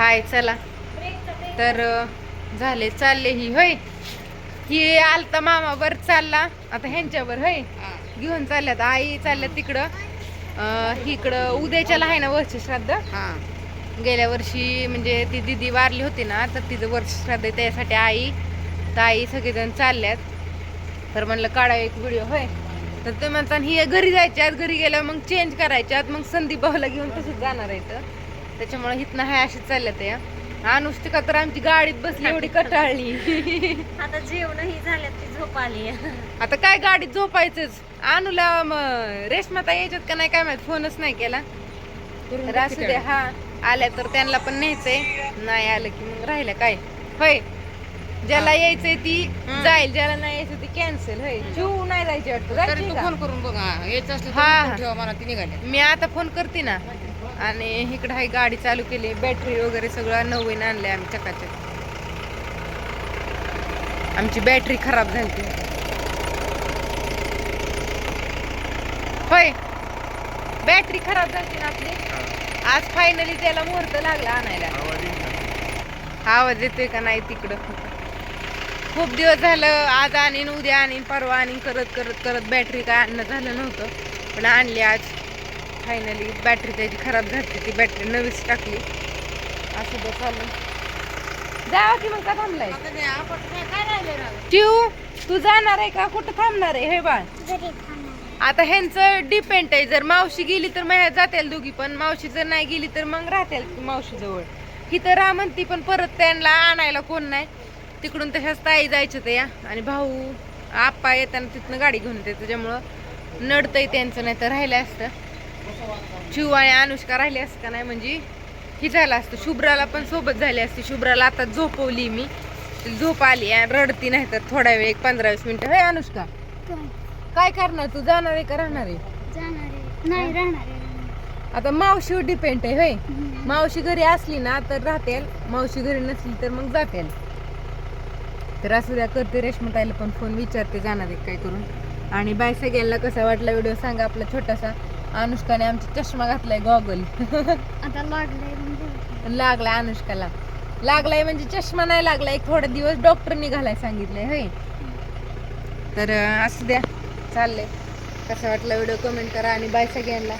हाय चला. तर झाले चालले ही होय. ही आलता मामा वर चालला. आता ह्यांच्यावर होय. घेऊन चालल्यात आई चालल्यात तिकडं. इकडं उद्याच्याला आहे ना वर्ष श्राद्ध. हा. गेल्या वर्षी म्हणजे ती दिदी वारली होती ना तर तिचं वर्ष श्राद्ध त्यासाठी आई ताई सगळेजण चालल्यात. तर म्हणलं काढा एक व्हिडिओ होय. तर ते म्हणतात ही घरी जायच्यात घरी गेल्यावर मग चेंज करायच्यात मग संदीप भाऊला घेऊन तसंच जाणार आहे तर त्याच्यामुळे हिथनं हाय अशीच चालल्यात या अनुष्टिका तर आमची गाडीत बसली एवढी कटाळली. आता जेवण ही झाल्यात ती झोप आली. आता काय गाडीत झोपायचंच? अनुला रेशमाता यायच्यात का नाही काय माहीत? फोनच नाही केला. तर असू दे हा आल्या तर त्यांना पण न्यायचंय. नाही आलं की मग राहिलं काय? होय. ज्याला यायचंय ती जाईल ज्याला नाही यायचं ती कॅन्सल होय. जीव नाही जायची वाटतं? फोन करून बघ. हा यायचं असलं हा, ठेवा मला ती निघाल्या. मी आता फोन करते ना. आणि इकडे हाय गाडी चालू केली बॅटरी वगैरे सगळं नवीन आणलंय आम्ही चकाचक. आमची बॅटरी खराब झाली होय. बॅटरी खराब झाली ना आपली? आज फायनली त्याला मुहूर्त लागला आणायला. आवाज येतोय का नाही तिकडं? खूप दिवस झालं आज आणीन उद्या आणीन परवा आणीन करत करत करत बॅटरी काय आणणं झालं नव्हतं. पण आणली आज. फायनली बॅटरी त्याची खराब झाली ती बॅटरी नवीच टाकली. असं बस चालू जावा की मग का थांबलाय? आता ते चिव जाणार आहे का? कुठं थांबणार आहे? हे बाळ. आता ह्यांचं डिपेंड आहे. जर मावशी गेली तर मग ह्या जातील दोघी पण मावशी जर नाही गेली तर मग राहतील मावशी जवळ. इथं राह म्हणती पण परत त्यांना आणायला कोण नाही. तिकडून तशाच ताई जायचं ते या आणि भाऊ आप्पा येताना तिथनं गाडी घेऊन येते. त्याच्यामुळं नडतंय त्यांचं नाही तर राहिलं असतं. शिव आणि अनुष्का राहिली असतं का नाही म्हणजे ही झालं असतं. शुभ्राला पण सोबत झाली असती. शुभ्राला आता झोपवली मी. झोप आली रडती नाही तर थोडा वेळ एक पंधरा वीस मिनिटं. हे अनुष्का. काय? करणार तू? जाणार आहे का राहणार आहे? आता मावशीवर डिपेंड आहे होय. मावशी घरी असली ना तर राहतेल. मावशी घरी नसली तर मग जातेल. तर असू द्या करते रेशमताईला पण फोन. विचारते जाणार आहे काय करून. आणि बाय सगळ्यांना कसा वाटला व्हिडिओ सांगा आपला छोटासा. अनुष्काने आमचा चष्मा घातलाय गॉगल आता लागलंय लागलाय अनुष्काला. लागलाय म्हणजे चष्मा नाही लागलाय एक थोडा दिवस डॉक्टरनी घालाय सांगितलंय होय. तर असू द्या. चाललंय. कसा वाटला व्हिडिओ कमेंट करा आणि बाय सगळ्यांना.